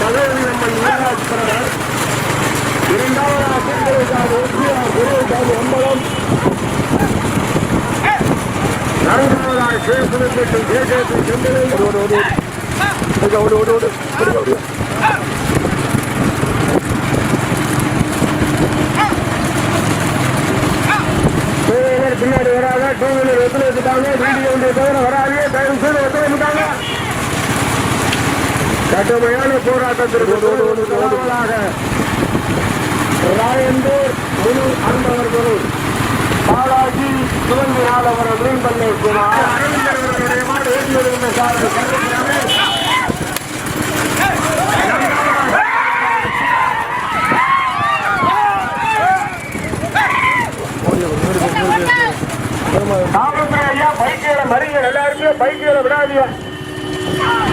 பதவியம்மன் ஈராஜ் brother இரண்டாவதாக திருக்கோயிலாக ஒற்றியார் குருசாமி நான்காவதாக சேசுரப்பட்டு KKP செந்திலை ஓடு பின்னாடி டூ வீலர் எத்தனை வச்சுட்டாங்க வீடியோ தவிர தயவு செய்து கடுமையான போராட்டத்திற்கு ராயந்தூர் முழு அன்பவர்களும் பாலாஜி சிவந்தி ஆடவர் மீன்பண்ணை குமார் காவல்துறை ஐயா